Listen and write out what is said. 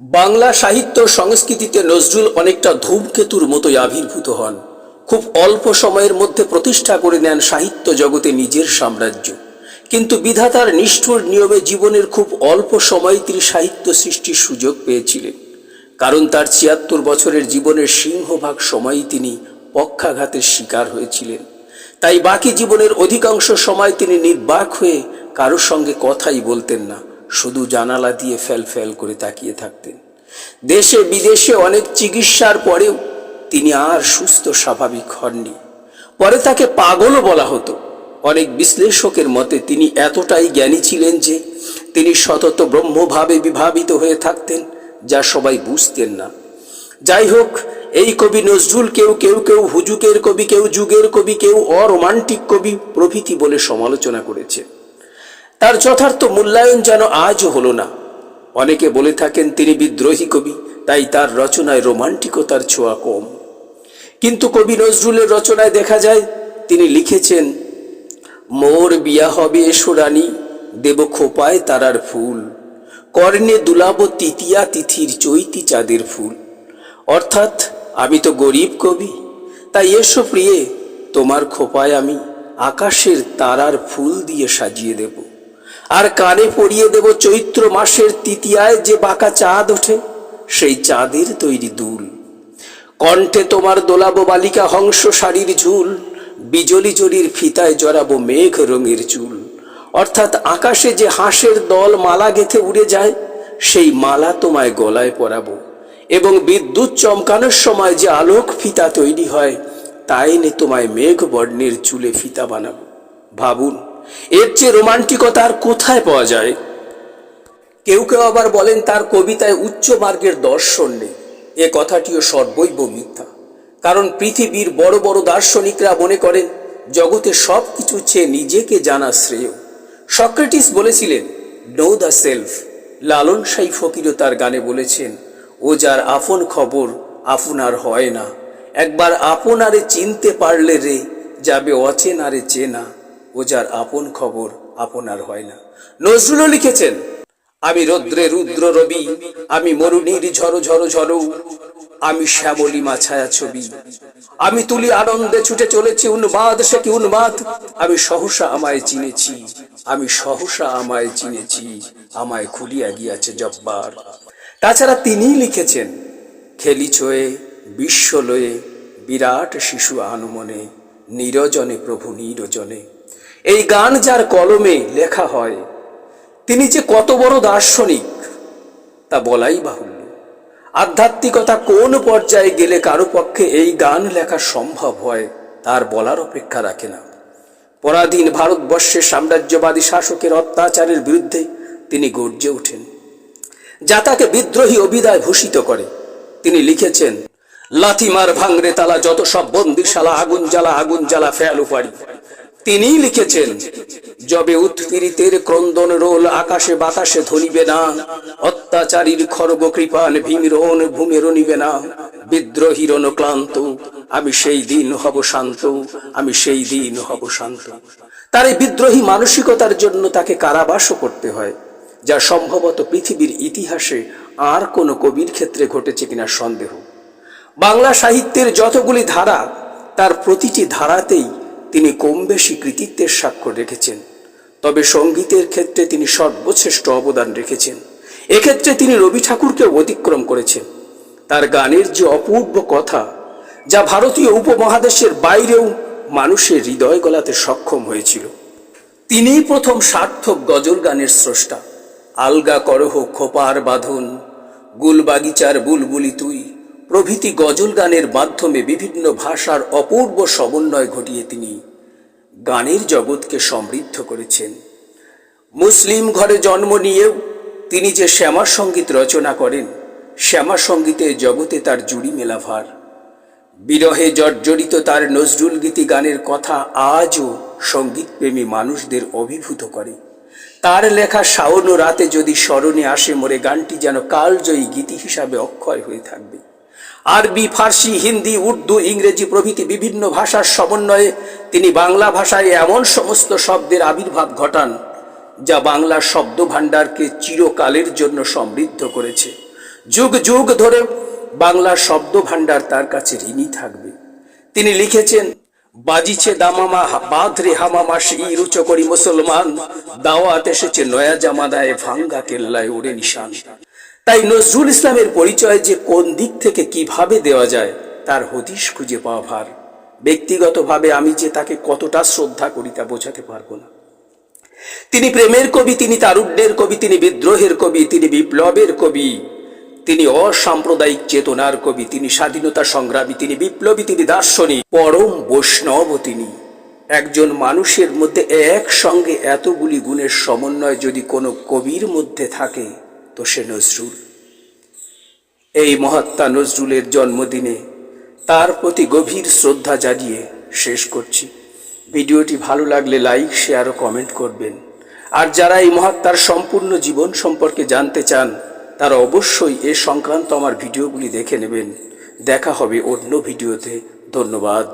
বাংলা সাহিত্য সংস্কৃতিতে নজরুল অনেকটা ধূমকেতুর মতোই আবির্ভূত হন। খুব অল্প সময়ের মধ্যে প্রতিষ্ঠা করে নেন সাহিত্য জগতে নিজের সাম্রাজ্য। কিন্তু বিধাতার নিষ্ঠুর নিয়মে জীবনের খুব অল্প সময় তিনি সাহিত্য সৃষ্টির সুযোগ পেয়েছিলেন। কারণ তার ছিয়াত্তর বছরের জীবনের সিংহভাগ সময়ই তিনি পক্ষাঘাতের শিকার হয়েছিলেন। তাই বাকি জীবনের অধিকাংশ সময় তিনি নির্বাক হয়ে কারোর সঙ্গে কথাই বলতেন না। শুধু জানালা দিয়ে ফেল ফেল করে তাকিয়ে থাকতেন। দেশে বিদেশে অনেক চিকিৎসার পরেও তিনি আর সুস্থ স্বাভাবিক হননি। পরে তাকে পাগলও বলা হতো। অনেক বিশ্লেষকের মতে তিনি এতটাই জ্ঞানী ছিলেন যে তিনি সতত ব্রহ্মভাবে বিভাবিত হয়ে থাকতেন, যা সবাই বুঝতেন না। যাই হোক, এই কবি নজরুল কেউ কেউ কেউ হুজুকের কবি, কেউ যুগের কবি, কেউ অরোমান্টিক কবি প্রভৃতি বলে সমালোচনা করেছে। তার যথার্থ মূল্যায়ন যেন আজও হলো না। অনেকে বলে থাকেন, তিনি বিদ্রোহী কবি, তাই তার রচনায় রোমান্টিকতার ছোঁয়া কম। কিন্তু কবি নজরুলের রচনায় দেখা যায়, তিনি লিখেছেন, মোর বিয়া হবে এসোরানি দেব খোপায় তারার ফুল। কর্ণে দুলাব তৃতীয়া তিথির চৈতি চাঁদের ফুল। অর্থাৎ, আমি তো গরিব কবি, তাই এসো প্রিয়ে, তোমার খোপায় আমি আকাশের তারার ফুল দিয়ে সাজিয়ে দেব। আর কানে পরিয়ে দেব চৈত্র মাসের তৃতীয়ায় যে বাঁকা চাঁদ ওঠে, সেই চাঁদের তৈরি দুল। কণ্ঠে তোমার দোলাবো বালিকা হংস শাড়ির ঝুল, বিজলি জরির ফিতায় জড়াবো মেঘ রঙের চুল। অর্থাৎ আকাশে যে হাঁসের দল মালা গেথে উড়ে যায়, সেই মালা তোমায় গলায় পরাবো। এবং বিদ্যুৎ চমকানোর সময় যে আলোক ফিতা তৈরি হয়, তাই নে তোমায় মেঘ বর্ণের চুলে ফিতা বানাবো। ভাবুন এর চেয়ে রোমান্টিকতা আর কোথায় পাওয়া যায়? কেউ কেউ আবার বলেন তার কবিতায় উচ্চ মার্গের দর্শন নেই। এ কথাটিও সর্বৈব মিথ্যা। কারণ পৃথিবীর বড় বড় দার্শনিকরা মনে করেন, জগতে সব কিছু চেয়ে নিজেকে জানা শ্রেয়। সক্রেটিস বলেছিলেন নো দ্য সেলফ লালন সাই ফকিরও তার গানে বলেছেন, ও যার আপন খবর আপনার হয় না। একবার আপনারে চিনতে পারলে রে, যাবে অচেনারে চেনা। ও যার আপন খবর আপনার হয় না। নজরুলও লিখেছেন, আমি রৌদ্রে রুদ্র রবি, আমি মরুণীর ঝড়ো ঝড়ো ঝড়ো আমি শ্যামলী মাছায়া ছবি। আমি তুলি আনন্দে ছুটে চলেছি উন্মাদ, সে কি উন্মাদ? আমি সহসা আমায় চিনেছি, আমি সহসা আমায় চিনেছি, আমায় খুলিয়া গিয়াছে জব্বার। তাছাড়া তিনিই লিখেছেন খেলি ছয়ে বিশ্ব লয়ে, বিরাট শিশু আনুমনে, নিরজনে প্রভু নিরজনে। এই গান যার কলমে লেখা হয়, তিনি যে কত বড় দার্শনিক, তা বলাই বাহুল্য। আধ্যাত্মিকতা কোন পর্যায়ে গেলে কারও পক্ষে এই গান লেখা সম্ভব হয়, তার বলার অপেক্ষা রাখে না। পরাধীন ভারতবর্ষের সাম্রাজ্যবাদী শাসকের অত্যাচারের বিরুদ্ধে তিনি গর্জে ওঠেন। যা তাকে বিদ্রোহী অভিদায় ভূষিত করে। তিনি লিখেছেন লাথিমার ভাঙরে তালা যত সব বন্দিশালা, আগুন জ্বালা আগুন জ্বালা, ফেল উপাড়ি। তিনি লিখেছেন, যবে উৎপীড়িতের ক্রন্দন রোল আকাশে বাতাসে ধরিবে না, অত্যাচারীর খর্ব কৃপান ভীমিরন ভূমে রনিবে না বিদ্রোহীর ক্লান্ত, আমি সেই দিন হব শান্ত, আমি সেই দিন হব শান্ত। তার এই বিদ্রোহী মানসিকতার জন্য তাকে কারাবাসও করতে হয়, যা সম্ভবত পৃথিবীর ইতিহাসে আর কোনো কবির ক্ষেত্রে ঘটেছে কিনা সন্দেহ। বাংলা সাহিত্যের যতগুলি ধারা, তার প্রতিটি ধারাতেই তিনি কম বেশি কৃতিত্বের স্বাক্ষর রেখেছেন, তবে সঙ্গীতের ক্ষেত্রে তিনি সর্বশ্রেষ্ঠ অবদান রেখেছেন। এক্ষেত্রে তিনি রবি ঠাকুরকে অতিক্রম করেছেন। তার গানের যে অপূর্ব কথা, যা ভারতীয় উপমহাদেশের বাইরেও মানুষের হৃদয় গলাতে সক্ষম হয়েছিল। তিনিই প্রথম সার্থক গজল গানের স্রষ্টা। আলগা করহ খোপার বাঁধন, গুলবাগিচার বুলবুলি তুই, প্রভৃতি গজল গানের মাধ্যমে বিভিন্ন ভাষার অপূর্ব সমন্বয় ঘটিয়ে তিনি গানের জগৎকে সমৃদ্ধ করেছেন। মুসলিম ঘরে জন্ম নিয়েও তিনি যে শ্যামা সংগীত রচনা করেন শ্যামা সঙ্গীতের জগতে তার জুড়ি মেলা ভার বিরহে জর্জরিত তার নজরুল গীতি গানের কথা আজও সঙ্গীতপ্রেমী মানুষদের অভিভূত করে। তার লেখা শাওন রাতে যদি স্মরণে আসে, মোরে গানটি যেন কালজয়ী গীতি হিসাবে অক্ষয় হয়ে থাকবে। আরবি, ফার্সি, হিন্দি, উর্দু, ইংরেজি প্রভৃতি বিভিন্ন ভাষার সমন্বয়ে তিনি বাংলা ভাষায় এমন সমস্ত শব্দের আবির্ভাব ঘটান, যা বাংলা শব্দ ভাণ্ডারকে চিরকালের জন্য সমৃদ্ধ করেছে। যুগ যুগ ধরে বাংলা শব্দ ভাণ্ডার তার কাছে ঋণী থাকবে। তিনি লিখেছেন, বাজিছে দামামা, বাঁধরে হামামা সেই রুচ করি মুসলমান, দাওয়াত এসেছে নয়া জামাদায়, ভাঙ্গা কেল্লায় ওরে নিশান। তাই নজরুল ইসলামের পরিচয় যে কোন দিক থেকে কীভাবে দেওয়া যায়, তার হদিশ খুঁজে পাওয়া ভার। ব্যক্তিগতভাবে আমি যে তাকে কতটা শ্রদ্ধা করি তা বোঝাতে পারব না। তিনি প্রেমের কবি, তিনি তারুণ্যের কবি, তিনি বিদ্রোহের কবি, তিনি বিপ্লবের কবি, তিনি অসাম্প্রদায়িক চেতনার কবি, তিনি স্বাধীনতা সংগ্রামী, তিনি বিপ্লবী, তিনি দার্শনিক, পরম বৈষ্ণব তিনি। একজন মানুষের মধ্যে একসঙ্গে এতগুলি গুণের সমন্বয় যদি কোনো কবির মধ্যে থাকে তো সে নজরুল। এই মহাত্মা নজরুলের জন্মদিনে তার প্রতি গভীর শ্রদ্ধা জানিয়ে শেষ করছি। ভিডিওটি ভালো লাগলে লাইক, শেয়ার ও কমেন্ট করবেন। আর যারা এই মহাত্মার সম্পূর্ণ জীবন সম্পর্কে জানতে চান, তারা অবশ্যই এ সংক্রান্ত আমার ভিডিওগুলি দেখে নেবেন। দেখা হবে অন্য ভিডিওতে। ধন্যবাদ।